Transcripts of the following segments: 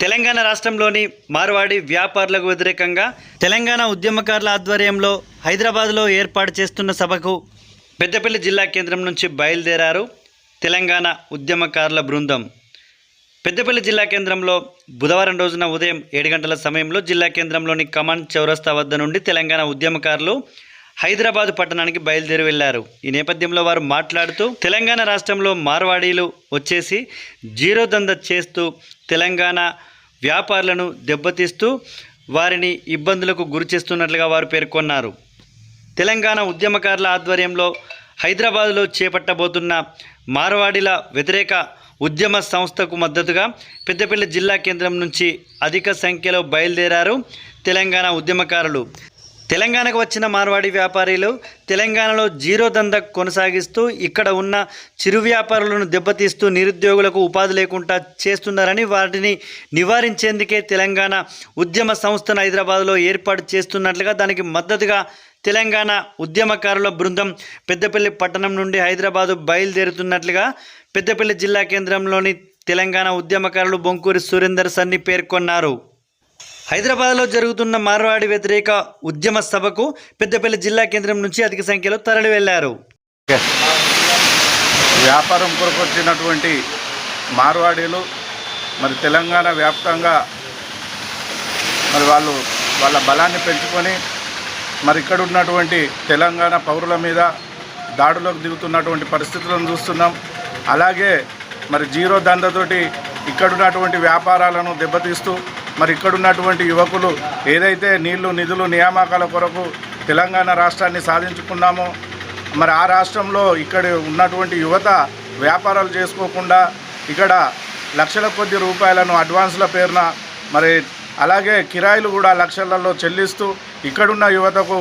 తెలంగాణ రాష్ట్రంలోని మార్వాడి వ్యాపారులకు వ్యతిరేకంగా తెలంగాణ ఉద్యమకారుల ఆధ్వర్యంలో హైదరాబాద్లో ఏర్పాటు చేస్తున్న సభకు పెద్దపల్లి జిల్లా కేంద్రం నుంచి బయలుదేరారు తెలంగాణ ఉద్యమకారుల బృందం. పెద్దపల్లి జిల్లా కేంద్రంలో బుధవారం రోజున ఉదయం ఏడు గంటల సమయంలో జిల్లా కేంద్రంలోని కమాండ్ చౌరస్తా వద్ద నుండి తెలంగాణ ఉద్యమకారులు హైదరాబాద్ పట్టణానికి బయలుదేరి వెళ్ళారు ఈ నేపథ్యంలో వారు మాట్లాడుతూ తెలంగాణ రాష్ట్రంలో మార్వాడీలు వచ్చేసి జీరో దంద చేస్తూ తెలంగాణ వ్యాపారులను దెబ్బతీస్తూ వారిని ఇబ్బందులకు గురి చేస్తున్నట్లుగా వారు పేర్కొన్నారు. తెలంగాణ ఉద్యమకారుల ఆధ్వర్యంలో హైదరాబాదులో చేపట్టబోతున్న మార్వాడీల వ్యతిరేక ఉద్యమ సంస్థకు మద్దతుగా పెద్దపల్లి జిల్లా కేంద్రం నుంచి అధిక సంఖ్యలో బయలుదేరారు తెలంగాణ ఉద్యమకారులు. తెలంగాణకు వచ్చిన మార్వాడి వ్యాపారీలు తెలంగాణలో జీరో దంద కొనసాగిస్తూ ఇక్కడ ఉన్న చిరు వ్యాపారులను దెబ్బతీస్తూ నిరుద్యోగులకు ఉపాధి లేకుండా చేస్తున్నారని వాటిని నివారించేందుకే తెలంగాణ ఉద్యమ సంస్థను హైదరాబాద్లో ఏర్పాటు చేస్తున్నట్లుగా దానికి మద్దతుగా తెలంగాణ ఉద్యమకారుల బృందం పెద్దపల్లి పట్టణం నుండి హైదరాబాదు బయలుదేరుతున్నట్లుగా పెద్దపల్లి జిల్లా కేంద్రంలోని తెలంగాణ ఉద్యమకారులు బొంకూరి సురేందర్ సన్ని పేర్కొన్నారు. హైదరాబాద్లో జరుగుతున్న మార్వాడి వ్యతిరేక ఉద్యమ సభకు పెద్దపల్లి జిల్లా కేంద్రం నుంచి అధిక సంఖ్యలో తరలి వెళ్ళారు వ్యాపారం కొరకు వచ్చినటువంటి మార్వాడీలు మరి తెలంగాణ వ్యాప్తంగా మరి వాళ్ళు వాళ్ళ బలాన్ని పెంచుకొని మరి ఇక్కడ ఉన్నటువంటి తెలంగాణ పౌరుల మీద దాడులకు దిగుతున్నటువంటి పరిస్థితులను చూస్తున్నాం. అలాగే మరి జీరో దందతోటి ఇక్కడున్నటువంటి వ్యాపారాలను దెబ్బతీస్తూ మరి ఇక్కడున్నటువంటి యువకులు ఏదైతే నీళ్ళు నిధులు నియామకాల కొరకు తెలంగాణ రాష్ట్రాన్ని సాధించుకున్నామో మరి ఆ రాష్ట్రంలో ఇక్కడ ఉన్నటువంటి యువత వ్యాపారాలు చేసుకోకుండా ఇక్కడ లక్షల కొద్ది రూపాయలను అడ్వాన్స్ల పేరున మరి అలాగే కిరాయిలు కూడా లక్షలలో చెల్లిస్తూ ఇక్కడున్న యువతకు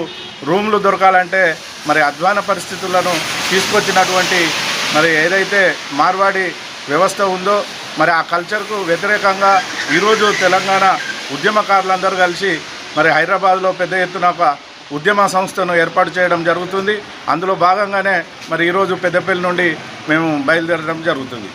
రూమ్లు దొరకాలంటే మరి అధ్వాన పరిస్థితులను తీసుకొచ్చినటువంటి మరి ఏదైతే మార్వాడి వ్యవస్థ ఉందో మరి ఆ కల్చర్కు వ్యతిరేకంగా ఈరోజు తెలంగాణ ఉద్యమకారులందరూ కలిసి మరి హైదరాబాద్లో పెద్ద ఎత్తున ఒక ఉద్యమ సంస్థను ఏర్పాటు చేయడం జరుగుతుంది. అందులో భాగంగానే మరి ఈరోజు పెద్దపల్లి నుండి మేము బయలుదేరడం జరుగుతుంది.